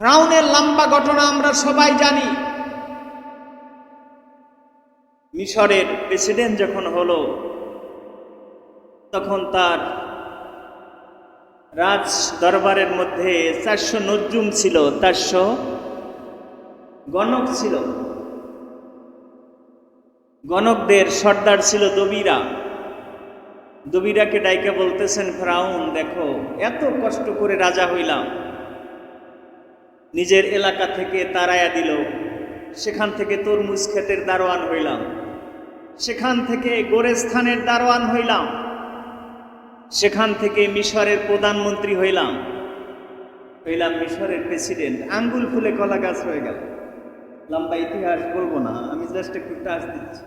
ফ্রাউনের লম্বা ঘটনা আমরা সবাই জানি। মিশরের প্রেসিডেন্ট যখন হলো, তখন তার রাজ দরবারের মধ্যে চারশো নজরুম ছিল, চারশো গণক ছিল। গণকদের সর্দার ছিল দবিরা। দবিরাকে ডাইকে বলতেছেন, ফ্রাউন, দেখো, এত কষ্ট করে রাজা হইলাম। নিজের এলাকা থেকে তারায়া দিল। সেখান থেকে তরমুজ ক্ষেতের দারোয়ান হইলাম। সেখান থেকে গোরেস্থানের দারোয়ান হইলাম। সেখান থেকে মিশরের প্রধানমন্ত্রী হইলাম। হইলাম মিশরের প্রেসিডেন্ট। আঙ্গুল ফুলে কলা গাছ হয়ে গেল। লম্বা ইতিহাস বলব না, আমি জাস্ট একটু টাচ দিচ্ছি।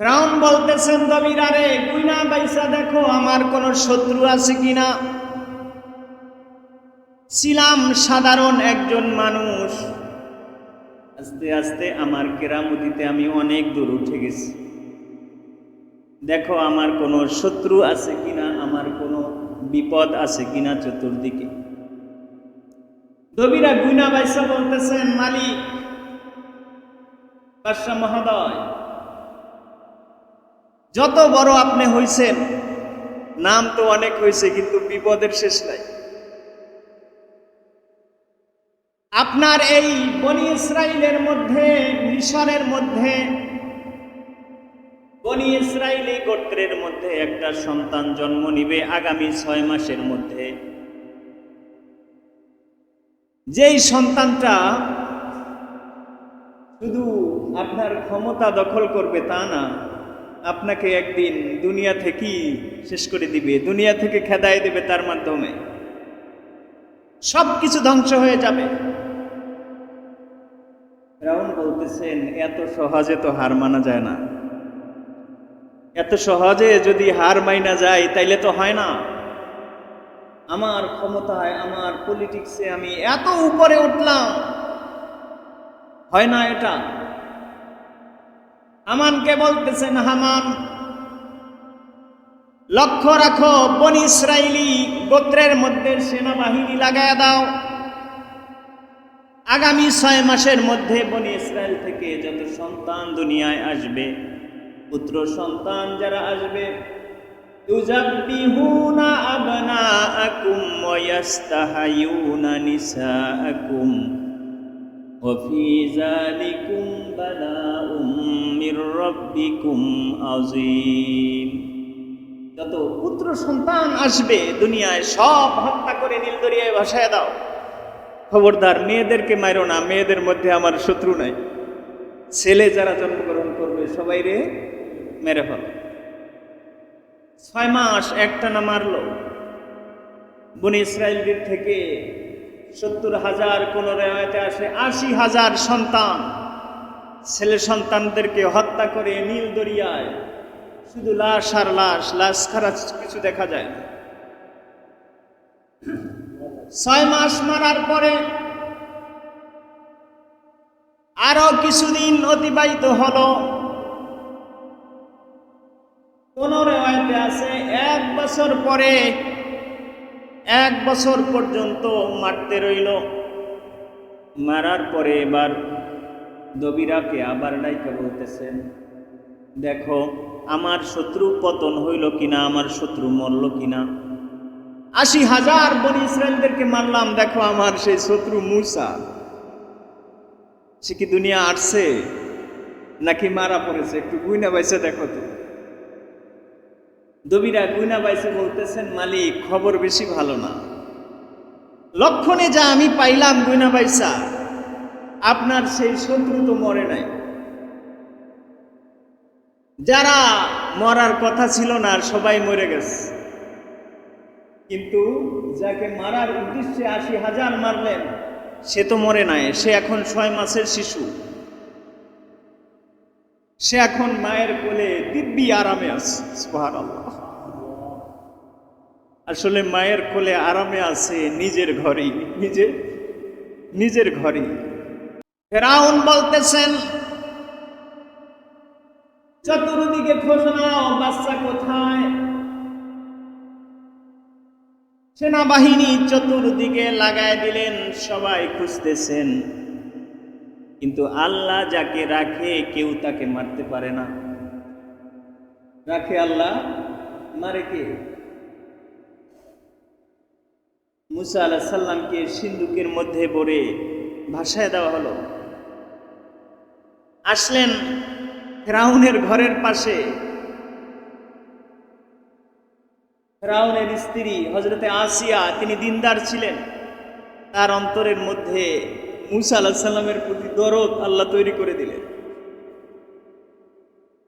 ফ্রাউন বলতেছেন, দবিরারে গুইনা বাইসা, দেখো, আমার কোন শত্রু আছে কিনা? ছিলাম সাধারণ একজন মানুষ। আস্তে আস্তে আমার কেরামতিতে আমি অনেক দূর উঠে গেছি। দেখো, আমার কোনো শত্রু আছে কিনা, আমার কোনো বিপদ আছে কিনা চতুর্দিকে। দবিরা গুইনা বাইসা বলতেছেন, মালিক মহোদয়, যত বড় আপনি হইছেন, নাম তো অনেক হয়েছে কিন্তু বিপদের শেষ নাই। আপনার এই বনি ইসরায়েলের মধ্যে, মিশরের মধ্যে, বনি ইসরায়েলি গোত্রের মধ্যে একটা সন্তান জন্ম নিবে আগামী ছয় মাসের মধ্যে। যেই সন্তানটা শুধু আপনার ক্ষমতা দখল করবে তা না, আপনাকে একদিন দুনিয়া থেকেই শেষ করে দিবে, দুনিয়া থেকে খেদায় দেবে তার মাধ্যমে। সব কিছু ধ্বংস হয়ে যাবে। রাউন বলতেছেন, এত সহজে তো হার মানা যায় না। এত সহজে যদি হার মাইনা যায়, তাইলে তো হয় না। আমার ক্ষমতায়, আমার পলিটিক্সে আমি এত উপরে উঠলাম। হয় না এটা? হামানকে বলতেছেন, হামান, লক্ষ্য রাখো, বনি ইসরায়েলি গোত্রের মধ্যে সেনাবাহিনী লাগায় দাও। আগামী ছয় মাসের মধ্যে বনি ইসরায়েল থেকে যত সন্তান দুনিয়ায় আসবে, পুত্র সন্তান যারা আসবে যত পুত্র সন্তান আসবে দুনিয়ায়, সব হত্যা করে নীল দরিয়ায় ভাসায় দাও। খবরদার, মেয়েদেরকে মারো না, মেয়েদের মধ্যে আমার শত্রু নাই। ছেলে যারা জন্মগ্রহণ করবে, সবাই রে মেরে ফেল। ছয় মাস একটা না মারলো। বনি ইসরায়েলদের থেকে সত্তর হাজার কোন রেওয়ায়তে আসে আশি হাজার সন্তান, ছেলে সন্তানদেরকে হত্যা করে নীল দরিয়ায়। শুধু লাশ আর লাশ লাশ ছাড়া কিছু দেখা যায় না। ছয় মাস মারার পরে আরও কিছুদিন অতিবাহিত হলো। কোন রেওয়ায়তে আছে, এক বছর পরে, এক বছর পর্যন্ত মারতে রইল। মারার পরে এবার দবিরাকে আবার ডাইকে বলতেছেন, দেখো, আমার শত্রু পতন হইল কিনা, আমার শত্রু মরল কিনা? আশি হাজার বনি ইসরায়েলদেরকে মারলাম, দেখো আমার সেই শত্রু মুসা। সে কি দুনিয়া আসছে নাকি মারা পড়েছে? একটু গুইনা বাইসে দেখো তো। দবিরা গুইনা বাইসে বলতেছেন, মালিক, খবর বেশি ভালো না। লক্ষণে যা আমি পাইলাম গুইনা বাইসা, আপনার সেই শত্রু তো মরে নাই। যারা মরার কথা ছিল না সবাই মরে গেছে। কিন্তু যাকে মারার উদ্দেশ্যে আশি হাজার মারলেন, সে তো মরে নাই, সে এখন ছয় মাসের শিশু। সে এখন মায়ের কোলে দিব্যি আরামে আছে আসলে মায়ের কোলে আরামে আছে নিজের ঘরেই, নিজে, নিজের ঘরেই। ফেরাউন বলতেছেন, চতুর্দিকে খোঁজ নাও, বাচ্চা কোথায়? সেনাবাহিনী চতুর্দিকে লাগায় দিলেন, সবাই খুঁজতেছেন। কিন্তু আল্লাহ যাকে রাখে, কেউ তাকে মারতে পারে না। রাখে আল্লাহ, মারে কে? মুসা আলাহ সাল্লামকে সিন্ধুকের মধ্যে পড়ে ভাসায় দেওয়া হলো। আসলেন ফেরাউনের ঘরের পাশে। ফেরাউনের স্ত্রী হজরতে আসিয়া তিনি দিনদার ছিলেন। তার অন্তরের মধ্যে মুসা আলাহ সাল্লামের প্রতি দরদ আল্লাহ তৈরি করে দিলেন।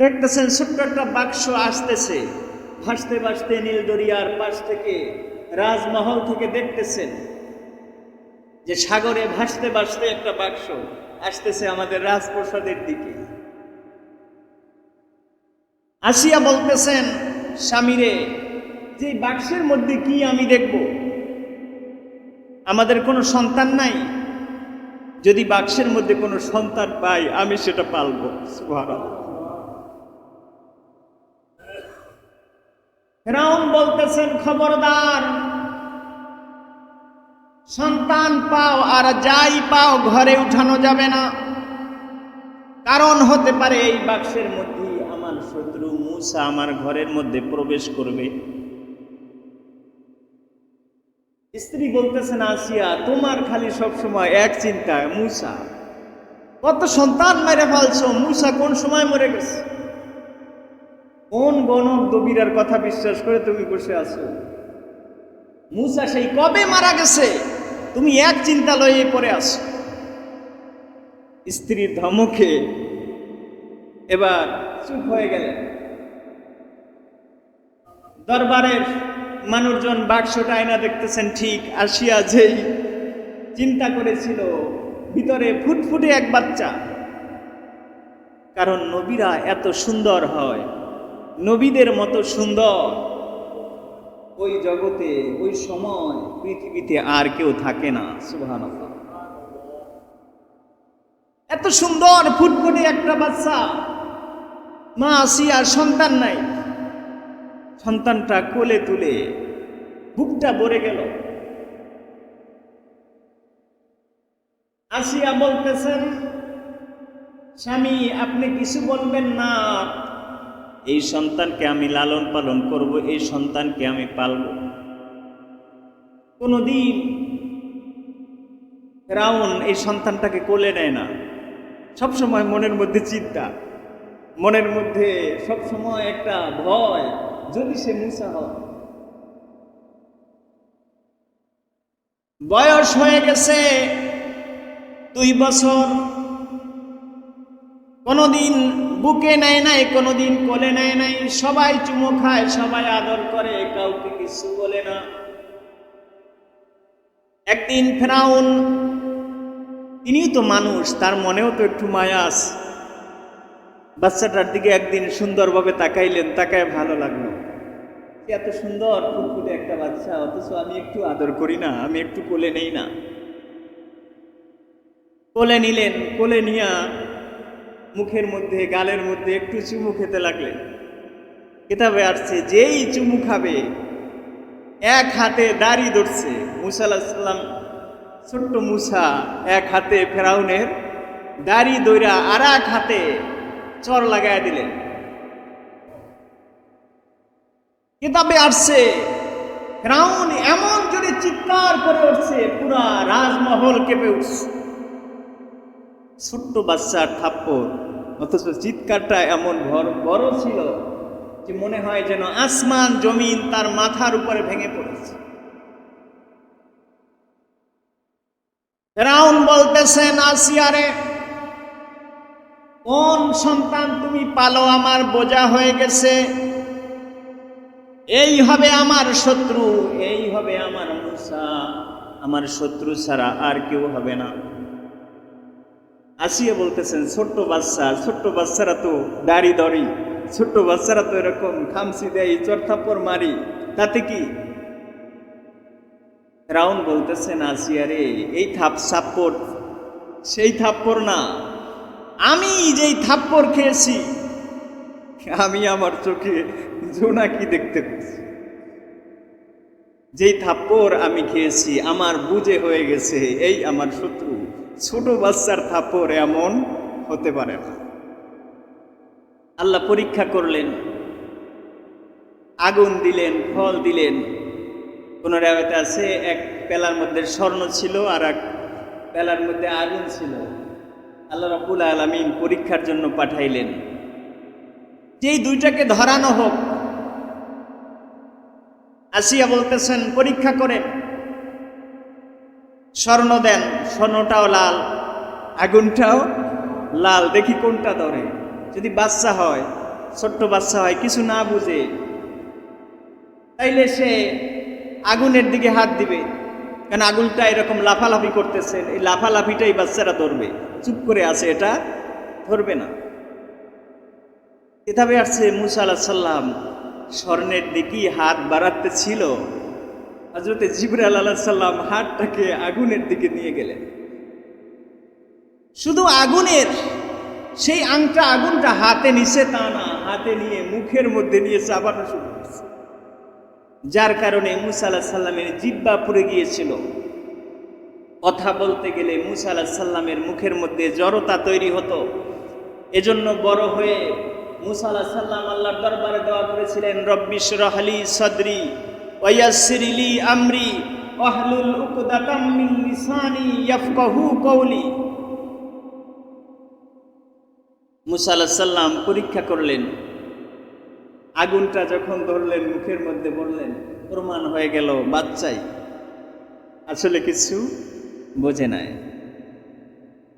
দেখতেছেন ছোট্ট একটা বাক্স আসতেছে। ভাসতে ভাসতে নীল দরিয়ার পাশ থেকে রাজমহল থেকে দেখতেছেন যে সাগরে ভাসতে ভাসতে একটা বাক্স আসতেছে আমাদের রাজপ্রসাদের দিকে। আসিয়া বলতেছেন, স্বামীরে যে বাক্সের মধ্যে কি আমি দেখব? আমাদের কোনো সন্তান নাই। যদি বাক্সের মধ্যে কোনো সন্তান পাই, আমি সেটা পালবো। ফেরাউন বলতেছেন, খবরদার, সন্তান পাও আর যাই পাও ঘরে উঠানো যাবে না। কারণ হতে পারে এই বাক্সের মধ্যে আমার শত্রু মূসা আমার ঘরের মধ্যে প্রবেশ করবে। স্ত্রী বলতেছেন আসিয়া, তোমার খালি সব সময় এক চিন্তা মূসা। কত সন্তান মেরে ফেলছো, মূসা কোন সময় মরে গেছে? কোন গণক দবিরার কথা বিশ্বাস করে তুমি বসে আছো? মূসা সেই কবে মারা গেছে? তুমি এক চিন্তা লয়ে পড়ে আসো স্ত্রীর ধমকে এবার চুপ হয়ে গেলেন। দরবারের মানুষজন বাক্সটা আয়না দেখতেছেন ঠিক, আসিয়া যেই চিন্তা করেছিল, ভিতরে ফুটফুটে এক বাচ্চা। কারণ নবীরা এত সুন্দর হয়, নবীদের মতো সুন্দর। ওই জগতে, ওই সময় পৃথিবীতে আর কেউ থাকে না, সুবহানাল্লাহ। এত সুন্দর, ফুটফুটে একটা বাচ্চা। মা আসিয়া সন্তান নাই। সন্তানটা কোলে তুলে বুকটা ভরে গেল। আসিয়া বলতেছেন, স্বামী, আপনি কিছু বলবেন না। এই সন্তানকে আমি লালন পালন করব, এই সন্তানকে আমি পালব। কোনোদিন রাউন এই সন্তানটাকে কোলে নেয় না। সবসময় মনের মধ্যে চিন্তা, মনের মধ্যে সবসময় একটা ভয়। যদি সে মুসা হয়। বয়স হয়ে গেছে, দুই বছর। কোনোদিন বুকে নেয় নাই, কোনোদিন কোলে নেয় নাই। সবাই চুমো খায়, সবাই আদর করে, কাউকে কিছু বলে না। একদিন ফেরাউন, তিনিও তো মানুষ, তার মনেও তো একটু মায়া আছে। বাচ্চাটার দিকে একদিন সুন্দরভাবে তাকাইলেন, তাকায় ভালো লাগল। এত সুন্দর ফুটফুটে একটা বাচ্চা, অথচ আমি একটু আদর করি না, আমি একটু কোলে নেই না। কোলে নিলেন, কোলে নিয়া মুখের মধ্যে, গালের মধ্যে একটু চুমু খেতে লাগলেন। কিতাবে আসছে, যেই চুমু খাবে, এক হাতে দাড়ি ধরছে। মুসা ছোট্ট মুসা, এক হাতে ফেরাউনের দাড়ি দইরা আর এক হাতে চর লাগায় দিলেন। কিতাবে আসছে, ফেরাউন এমন জোরে চিৎকার করে উঠছে, পুরা রাজমহল কেঁপে উঠছে। ছোট্ট বাচ্চার থাপ্পড়, অথচ চিৎকারটা এমন বড় ছিল যে মনে হয় যেন আসমান, জমিন তার মাথার উপরে ভেঙে পড়েছে। ফেরাউন বলতেছেন, আসিয়ারে কোন সন্তান তুমি পালো আমার বোঝা হয়ে গেছে? এই হবে আমার শত্রু, এই হবে আমার মুসা। আমার শত্রু ছাড়া আর কেউ হবে না। আসিয়ে বলতেছেন, ছোট্ট বাচ্চা, ছোট্ট বাচ্চারা তো দাড়ি দড়ি, ছোট্ট বাচ্চারা তো এরকম খামসি দেয় চরথাপ্পর মারি, তাতে কি? রাউন বলতেছেন, আসিয়া রে, এই থাপ সাপ্পর সেই থাপ্পর না আমি যেই থাপ্পর খেয়েছি, আমি আমার চোখে জোনাকি দেখতে পেয়েছি? যেই থাপ্পড় আমি খেয়েছি, আমার বুঝে হয়ে গেছে, এই আমার শত্রু। ছোট বাচ্চার থাপ্পড় এমন হতে পারে না। আল্লাহ পরীক্ষা করলেন, আগুন দিলেন, ফল দিলেন। কোন রেওয়াতে আছে, এক পেলার মধ্যে স্বর্ণ ছিল আর এক পেলার মধ্যে আগুন ছিল। আল্লাহ রাবুল আলমিন পরীক্ষার জন্য পাঠাইলেন। যেই দুইটাকে ধরানো হোক, আসিয়া বলতেছেন, পরীক্ষা করে স্বর্ণ দেন, স্বর্ণটাও লাল, আগুনটাও লাল। দেখি কোনটা ধরে। যদি বাচ্চা হয়, ছোট্ট বাচ্চা হয়, কিছু না বুঝে, তাইলে সে আগুনের দিকে হাত দিবে। কারণ আগুনটা এরকম লাফালাফি করতেছে? এই লাফালাফিটাই বাচ্চারা ধরবে। চুপ করে আছে, এটা ধরবে না। কিতাবে আসছে মুসা আল্লাহ সাল্লাম স্বর্ণের দিকেই হাত বাড়াতে ছিল হজরতে জিবরাল আল্লাহ সাল্লাম হাতটাকে আগুনের দিকে নিয়ে গেলেন। শুধু আগুনের, সেই আংটা আগুনটা হাতে নিছে তা না, হাতে নিয়ে মুখের মধ্যে নিয়ে চাবানো শুরু করছে। যার কারণে মুসা আল্লাহ সাল্লামের জিব্বা পুড়ে গিয়েছিল। কথা বলতে গেলে মুসা আল্লাহ সাল্লামের মুখের মধ্যে জড়তা তৈরি হতো। এজন্য বড় হয়ে মুসা আল্লাহ সাল্লাম আল্লাহর দরবারে দেওয়া করেছিলেন রব্বিশ রহলি সদরি ওয়াসিরিলি আমরি ওয়াহলুল উকদাতাম মুসা আল্লাহ সাল্লাম পরীক্ষা করলেন আগুনটা যখন ধরলেন, মুখের মধ্যে বললেন, প্রমাণ হয়ে গেল বাচ্চাই। আসলে কিছু বোঝে নাই।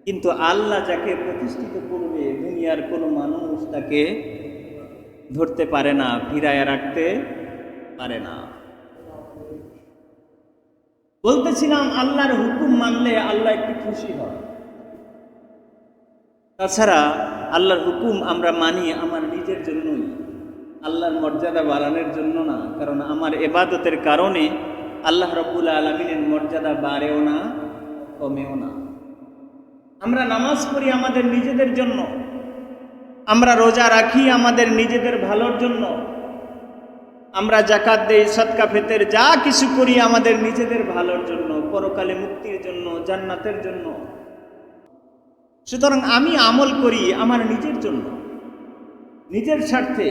কিন্তু আল্লাহ যাকে প্রতিষ্ঠিত করবে, দুনিয়ার কোনো মানুষ তাকে ধরতে পারে না, ফিরায় রাখতে পারে না। বলতেছিলাম, আল্লাহর হুকুম মানলে আল্লাহ একটু খুশি হয় তাছাড়া আল্লাহর হুকুম আমরা মানি আমার নিজের জন্যই। আল্লাহর মর্যাদা বাড়ানোর জন্য না, কারণ আমার এবাদতের কারণে আল্লাহ রব্বুল আলমিনের মর্যাদা বাড়েও না, কমেও না। আমরা নামাজ পড়ি আমাদের নিজেদের জন্য, আমরা রোজা রাখি আমাদের নিজেদের ভালোর জন্য, আমরা জাকাত দেই সৎকা ফেতের, যা কিছু করি আমাদের নিজেদের ভালোর জন্য, পরকালে মুক্তির জন্য, জান্নাতের জন্য। সুতরাং আমি আমল করি আমার নিজের জন্য, নিজের স্বার্থে।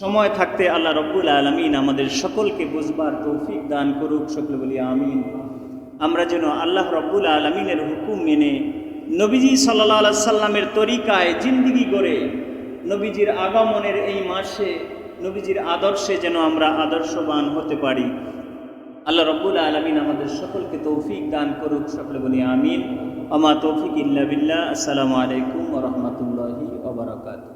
সময় থাকতে আল্লাহ রব্বুল আলমিন আমাদের সকলকে বুঝবার তৌফিক দান করুক, সকলে বলি আমিন। আমরা যেন আল্লাহ রব্বুল আলমিনের হুকুম মেনে নবীজি সাল্লা সাল্লামের তরিকায় জিন্দিগি গড়ে নবীজির আগমনের এই মাসে, নবীজির আদর্শে যেন আমরা আদর্শবান হতে পারি। আল্লাহ রব্বুল আলমিন আমাদের সকলকে তৌফিক দান করুক, সকলে বলি আমিন। আমা তৌফিক ইল্লা বিল্লাহ। আসসালামু আলাইকুম রহমতুল্লাহি ওবরাকাতুহ